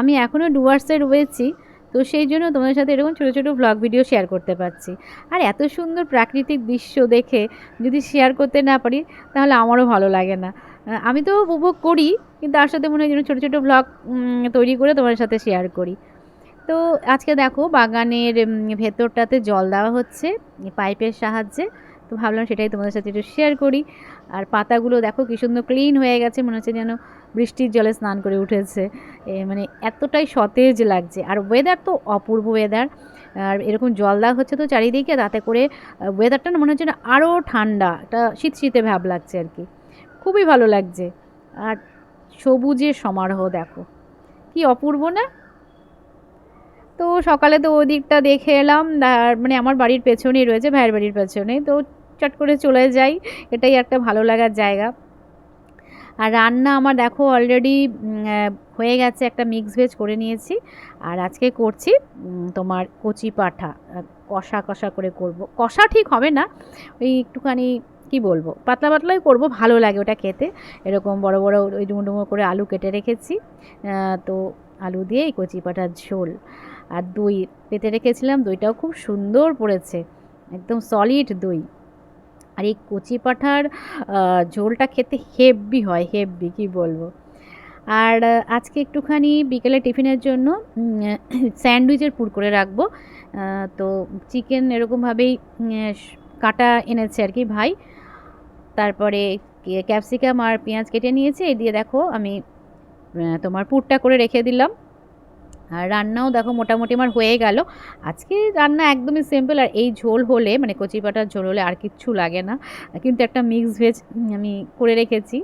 আমি এখনও ডুয়ার্সে রয়েছি তো সেই জন্য তোমাদের সাথে এরকম ছোটো ছোটো ব্লগ ভিডিও শেয়ার করতে পারছি। আর এত সুন্দর প্রাকৃতিক দৃশ্য দেখে যদি শেয়ার করতে না পারি, তাহলে আমারও ভালো লাগে না। আমি তো উপভোগ করি, কিন্তু তার সাথে মনে হয় যেন ছোটো ছোটো ব্লগ তৈরি করে তোমাদের সাথে শেয়ার করি। তো আজকে দেখো বাগানের ভেতরটাতে জল দেওয়া হচ্ছে, পাইপের সাহায্যে। তো ভাবলাম সেটাই তোমাদের সাথে একটু শেয়ার করি। আর পাতাগুলো দেখো কি সুন্দর ক্লিন হয়ে গেছে, মনে হচ্ছে যেন বৃষ্টির জলে স্নান করে উঠেছে। মানে এতটাই সতেজ লাগছে। আর ওয়েদার তো অপূর্ব ওয়েদার আর এরকম জল দেওয়া হচ্ছে তো চারিদিকে, তাতে করে ওয়েদারটা না মনে হচ্ছে না আরও ঠান্ডা, একটা শীত শীতে ভাব লাগছে আর কি। খুবই ভালো লাগছে। আর সবুজের সমারোহ দেখো, কি অপূর্ব না? তো সকালে তো ওদিকটা দেখে এলাম মানে আমার বাড়ির পেছনেই রয়েছে, ভাইয়ের বাড়ির পেছনে তো চট করে চলে যাই। এটাই একটা ভালো লাগার জায়গা। আর রান্না আমার দেখো অলরেডি হয়ে গেছে, একটা মিক্স ভেজ করে নিয়েছি। আর আজকে করছি তোমার কচি পাঠা। কষা কষা করে করব। কষা ঠিক হবে না, ওই একটুখানি, কি বলব, পাতলা পাতলাই করব, ভালো লাগে ওটা খেতে। এরকম বড় বড় ওই ডুমো ডুমো করে আলু কেটে রেখেছি। তো আলু দিয়ে এই কচি পাঠার ঝোল। আর দই, পেতে রেখেছিলাম, দইটাও খুব সুন্দর পড়েছে। একদম সলিড দই। আর এই কচি পাঠার ঝোলটা খেতে হেভি হয় হেভি কি বলব? আর আজকে একটুখানি বিকেলে টিফিনের জন্য স্যান্ডউইচের পুর করে রাখব। তো চিকেন এরকমভাবেই কাটা এনেছে আর কি ভাই। তারপরে ক্যাপসিকাম আর পেঁয়াজ কেটে নিয়েছে। এই দিয়ে দেখো আমি তোমার পুরটা করে রেখে দিলাম। আর রান্নাও দেখো মোটামুটি আমার হয়ে গেল। আজকে রান্না একদমই সিম্পল আর এই ঝোল হলে মানে কচি পাটার ঝোল হলে আর কিচ্ছু লাগে না। কিন্তু একটা মিক্স ভেজ আমি করে রেখেছি।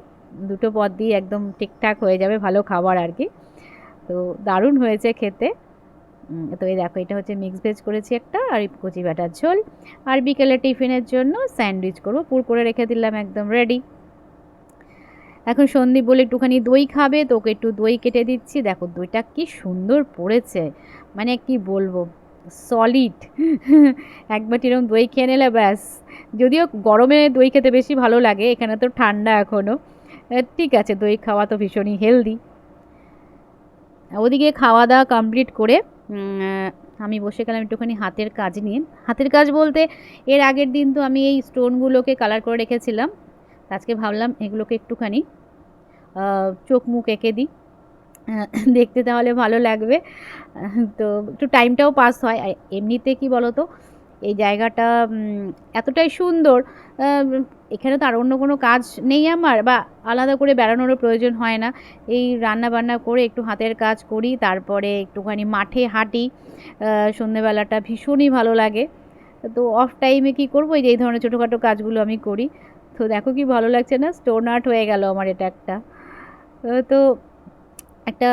দুটো পদ দিয়ে একদম ঠিকঠাক হয়ে যাবে ভালো খাবার আর কি। তো দারুণ হয়েছে খেতে। তো এই দেখো, এটা হচ্ছে মিক্স ভেজ করেছি একটা আর কচি বাটার ঝোল। আর বিকেলে টিফিনের জন্য স্যান্ডউইচ করব। পুর করে রেখে দিলাম একদম রেডি এখন সন্দীপ বলে, একটুখানি দই খাবে তো ওকে একটু দই কেটে দিচ্ছি। দেখো, দইটা কি সুন্দর পড়েছে। মানে কি বলব সলিড একবার এরকম দই খেয়ে নিলে ব্যাস। যদিও গরমে দই খেতে বেশি ভালো লাগে, এখানে তো ঠান্ডা এখনও ঠিক আছে, দই খাওয়া তো ভীষণই হেলদি ওদিকে খাওয়া দাওয়া কমপ্লিট করে আমি বসে গেলাম একটুখানি হাতের কাজ নিয়ে। হাতের কাজ বলতে, এর আগের দিন তো আমি এই স্টোনগুলোকে কালার করে রেখেছিলাম। আজকে ভাবলাম এগুলোকে একটুখানি চোখ মুখ এঁকে দিই। দেখতে তাহলে ভালো লাগবে। তো একটু টাইমটাও পাস হয়। আর এমনিতে কি বলো তো এই জায়গাটা এতটাই সুন্দর এখানে তো আর অন্য কোনো কাজ নেই আমার বা আলাদা করে বেড়ানোরও প্রয়োজন হয় না। এই রান্না বান্না করে একটু হাতের কাজ করি, তারপরে একটুখানি মাঠে হাঁটি সন্ধেবেলাটা ভীষণই ভালো লাগে। তো অফ টাইমে কি করব? এই যে এই ধরনের ছোটোখাটো কাজগুলো আমি করি। তো দেখো কি ভালো লাগছে না? স্টোন আর্ট হয়ে গেল আমার এটা একটা। তো একটা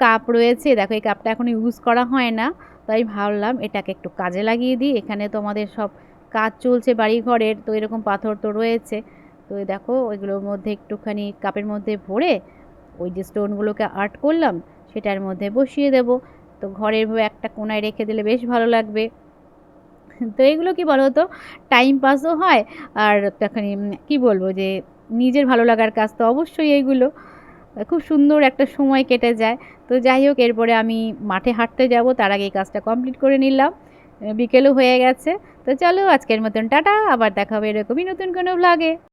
কাপ রয়েছে। দেখো এই কাপটা এখন ইউজ করা হয় না। তাই ভাবলাম এটাকে একটু কাজে লাগিয়ে দিই। এখানে তো আমাদের সব কাজ চলছে বাড়ি ঘরের তো এরকম পাথর তো রয়েছে। তো দেখো ওইগুলোর মধ্যে একটুখানি কাপের মধ্যে ভরে ওই যে স্টোনগুলোকে আর্ট করলাম, সেটার মধ্যে বসিয়ে দেব। তো ঘরের একটা কোনায় রেখে দিলে বেশ ভালো লাগবে। তো এগুলো কি বলো তো টাইম পাসও হয় আর তখন কি বলব যে, নিজের ভালো লাগার কাজ তো অবশ্যই এইগুলো খুব সুন্দর একটা সময় কেটে যায়। তো যাই হোক, এরপরে আমি মাঠে হাঁটতে যাব। তার আগে এই কাজটা কমপ্লিট করে নিলাম। বিকেলও হয়ে গেছে। তো চলো, আজকের মতন টাটা। আবার দেখা হবে এরকমই নতুন কোনো ব্লগে